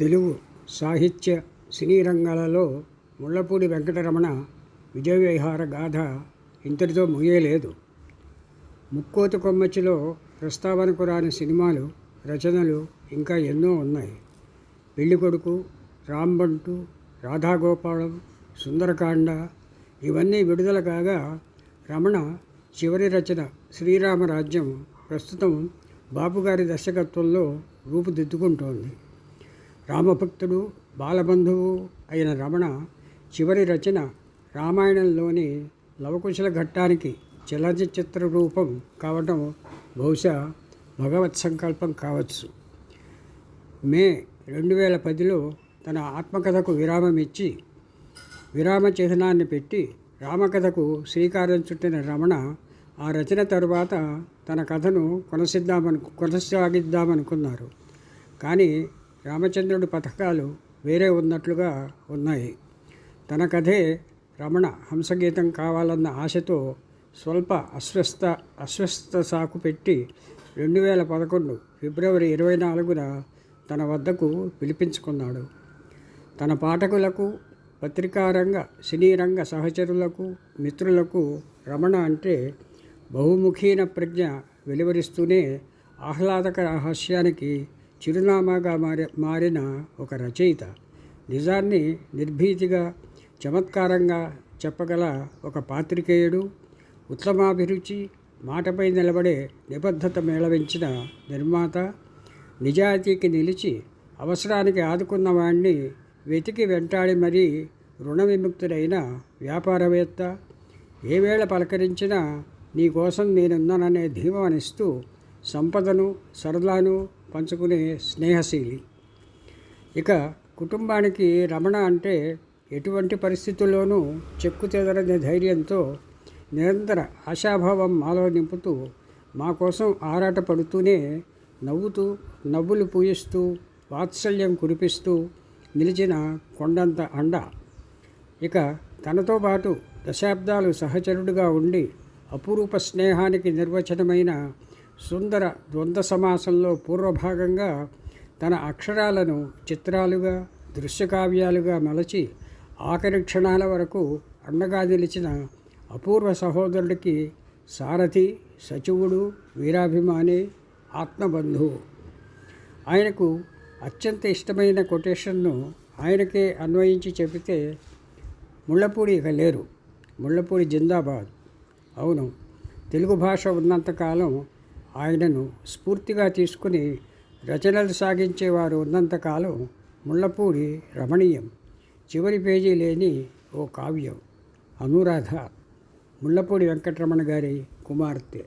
తెలుగు సాహిత్య సినీ రంగాలలో ముళ్ళపూడి వెంకటరమణ విజయవిహార గాథ ఇంతటితో ముగియలేదు. ముక్కోతి కొమ్మచ్చిలో ప్రస్తావనకు రాని సినిమాలు రచనలు ఇంకా ఎన్నో ఉన్నాయి. పెళ్ళికొడుకు రాంబంటు రాధాగోపాలం సుందరకాండ ఇవన్నీ విడుదల కాగా రమణ చివరి రచన శ్రీరామరాజ్యం ప్రస్తుతం బాపుగారి దర్శకత్వంలో రూపుదిద్దుకుంటోంది. రామభక్తుడు బాలబంధువు అయిన రమణ చివరి రచన రామాయణంలోని లవకుశల ఘట్టానికి చలనచిత్ర రూపం కావటం బహుశా భగవత్ సంకల్పం కావచ్చు. మే రెండు వేల పదిలో తన ఆత్మకథకు విరామం ఇచ్చి విరామ చిహ్నాన్ని పెట్టి రామకథకు శ్రీకారం చుట్టిన రమణ ఆ రచన తరువాత తన కథను కొనసిద్దామను కొనసాగిద్దామనుకున్నారు. కానీ రామచంద్రుడి పథకాలు వేరే ఉన్నట్లుగా ఉన్నాయి. తన కథే రమణ హంసగీతం కావాలన్న ఆశతో స్వల్ప అస్వస్థ అస్వస్థ సాకు పెట్టి రెండు వేల పదకొండు ఫిబ్రవరి ఇరవై నాలుగున తన వద్దకు పిలిపించుకున్నాడు. తన పాఠకులకు పత్రికారంగ సినీ రంగ సహచరులకు మిత్రులకు రమణ అంటే బహుముఖీన ప్రజ్ఞ వెలువరిస్తూనే ఆహ్లాదకర హాస్యానికి చిరునామాగా మారి మారిన ఒక రచయిత నిజాన్ని నిర్భీతిగా చమత్కారంగా చెప్పగల ఒక పాత్రికేయుడు ఉత్తమాభిరుచి మాటపై నిలబడే నిబద్ధత మేళవించిన నిర్మాత నిజాయితీకి నిలిచి అవసరానికి ఆదుకున్న వాణ్ణి వెతికి వెంటాడి మరీ రుణ విముక్తుడైన వ్యాపారవేత్త ఏ వేళ పలకరించినా నీ కోసం నేనున్నాననే ధీమానిస్తూ సంపదను సరదాను పంచుకునే స్నేహశీలి. ఇక కుటుంబానికి రమణ అంటే ఎటువంటి పరిస్థితుల్లోనూ చెక్కు చెదరని ధైర్యంతో నిరంతర ఆశాభావం మాలో నింపుతూ మా కోసం ఆరాటపడుతూనే నవ్వుతూ నవ్వులు పూయిస్తూ వాత్సల్యం కురిపిస్తూ నిలిచిన కొండంత అండ. ఇక తనతో పాటు దశాబ్దాలు సహచరుడుగా ఉండి అపురూప స్నేహానికి నిర్వచనమైన సుందర ద్వంద్వ సమాసంలో పూర్వభాగంగా తన అక్షరాలను చిత్రాలుగా దృశ్యకావ్యాలుగా మలచి ఆఖరి క్షణాల వరకు అండగా నిలిచిన అపూర్వ సహోదరుడికి సారథి సచివుడు వీరాభిమాని ఆత్మబంధువు. ఆయనకు అత్యంత ఇష్టమైన కొటేషన్ను ఆయనకే అన్వయించి చెబితే ముళ్ళపూడి ఇక లేరు. ముళ్ళపూడి జిందాబాద్. అవును తెలుగు భాష ఉన్నంతకాలం ఆయనను స్ఫూర్తిగా తీసుకుని రచనలు సాగించేవారు ఉన్నంతకాలం ముళ్ళపూడి రమణీయం. చివరి పేజీ లేని ఓ కావ్యం. అనురాధ. ముళ్ళపూడి వెంకటరమణ గారి కుమార్తె.